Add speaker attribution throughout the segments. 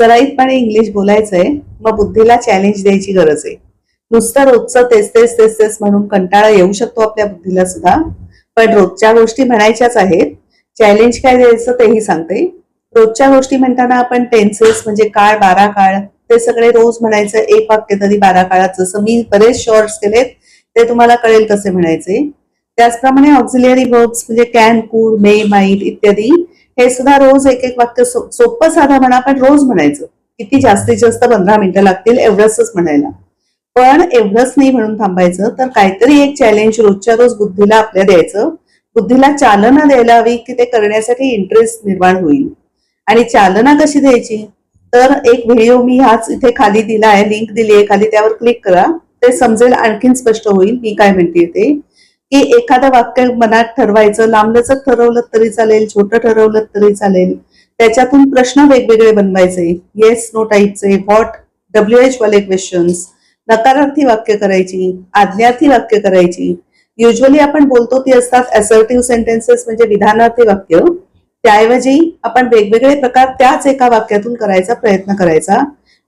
Speaker 1: सराईतपणे English बोलायचंय मग बुद्धीला चॅलेंज द्यायची गरज आहे. नुसतं रोजचं तेच तेच तेच तेच म्हणून कंटाळा येऊ शकतो आपल्या बुद्धीला सुद्धा. पण रोजच्या गोष्टी म्हणायच्याच आहेत. चॅलेंज काय द्यायचं तेही सांगते. रोजच्या गोष्टी म्हणताना आपण टेन्सेस म्हणजे काळ बारा काळ ते सगळे रोज म्हणायचं एक वाक्य तरी बारा काळात. जसं मी बरेच शॉर्ट्स केलेत ते तुम्हाला कळेल कसे म्हणायचे. त्याचप्रमाणे ऑक्झिलियरी वर्ब्स म्हणजे कॅन कूड मे माईट इत्यादी हे सुद्धा रोज एक एक वाक्य सोपं साधा म्हणा पण रोज म्हणायचं. किती जास्तीत जास्त पंधरा मिनिटं लागतील एवढंच म्हणायला. पण एवढंच नाही म्हणून थांबायचं तर काहीतरी एक चॅलेंज रोजच्या रोज बुद्धीला आपल्या द्यायचं. बुद्धीला चालना द्यायला हवी की ते करण्यासाठी इंटरेस्ट निर्माण होईल. आणि चालना कशी द्यायची? तर एक व्हिडिओ मी ह्याच इथे खाली दिला आहे लिंक दिली आहे खाली त्यावर क्लिक करा. ते समजेल आणखीन स्पष्ट होईल. मी काय म्हणते ते? की एखादं वाक्य मनात ठरवायचं लांबलचक ठरवलं तरी चालेल छोटं ठरवलं तरी चालेल त्याच्यातून प्रश्न वेगवेगळे बनवायचे. येस नो टाईपचे व्हॉट डब्ल्यू एच वाले क्वेश्चन्स नकारार्थी वाक्य करायची आज्ञार्थी वाक्य करायची. युजली आपण बोलतो ती असतात असर्टिव्ह सेंटेन्सेस म्हणजे विधानार्थी वाक्य. त्याऐवजी आपण वेगवेगळे प्रकार त्याच एका वाक्यातून करायचा प्रयत्न करायचा.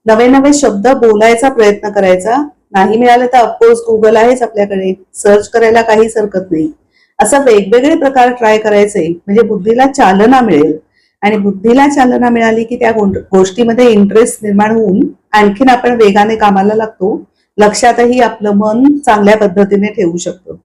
Speaker 1: नवे नवे शब्द बोलायचा प्रयत्न करायचा. नाही मिळालं तर ऑफकोर्स गुगल आहेच आपल्याकडे. सर्च करायला काहीच हरकत नाही. असं वेगवेगळे प्रकार ट्राय करायचे म्हणजे बुद्धीला चालना मिळेल. आणि बुद्धीला चालना मिळाली की त्या गोष्टीमध्ये इंटरेस्ट निर्माण होऊन आणखीन आपण वेगाने कामाला लागतो. लक्षातही आपलं मन चांगल्या पद्धतीने ठेवू शकतो.